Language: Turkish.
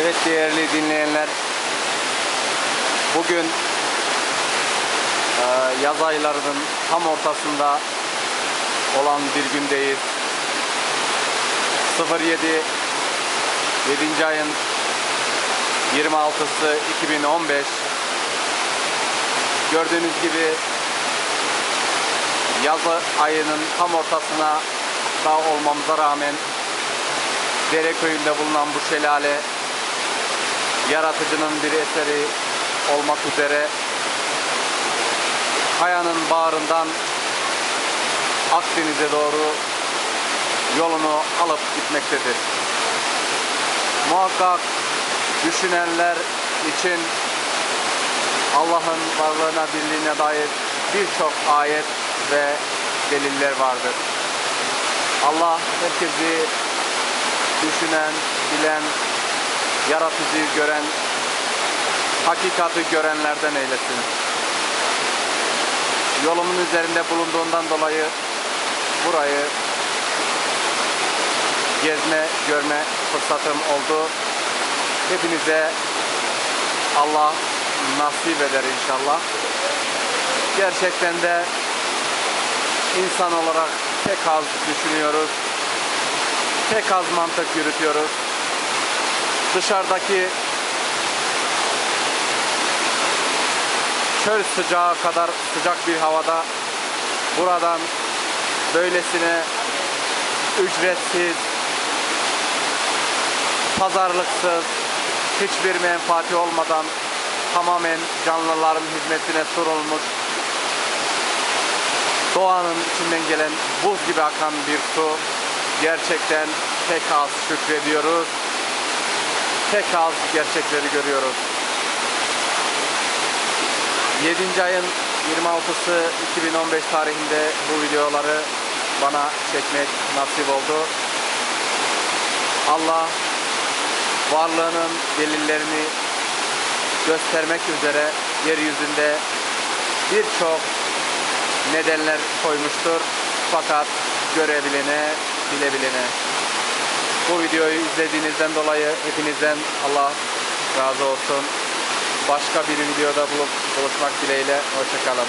Evet değerli dinleyenler. Bugün yaz aylarının tam ortasında olan bir gündeyiz. 07 7. ayın 26'sı 2015 Gördüğünüz gibi yaz ayının tam ortasına da olmamıza rağmen Dere köyünde bulunan bu şelale yaratıcının bir eseri olmak üzere kayanın bağrından Akdeniz'e doğru yolunu alıp gitmektedir. Muhakkak düşünenler için Allah'ın varlığına, birliğine dair birçok ayet ve deliller vardır. Allah herkesi düşünen, bilen, yaratıcıyı gören, hakikati görenlerden eylesin. Yolumun üzerinde bulunduğundan dolayı burayı gezme, görme fırsatım oldu. Hepinize Allah nasip eder inşallah. Gerçekten de insan olarak pek az düşünüyoruz. Pek az mantık yürütüyoruz. Dışarıdaki çöl sıcağı kadar sıcak bir havada buradan böylesine ücretsiz, pazarlıksız, hiçbir menfaati olmadan tamamen canlıların hizmetine sorulmuş doğanın içinden gelen buz gibi akan bir su gerçekten pek az şükrediyoruz. Pek az gerçekleri görüyoruz. 7. ayın 26'sı 2015 tarihinde bu videoları bana çekmek nasip oldu. Allah varlığının delillerini göstermek üzere yeryüzünde birçok nedenler koymuştur. Fakat görebilene, bilebilene. Bu videoyu izlediğinizden dolayı hepinizden Allah razı olsun. Başka bir videoda buluşmak dileğiyle. Hoşçakalın.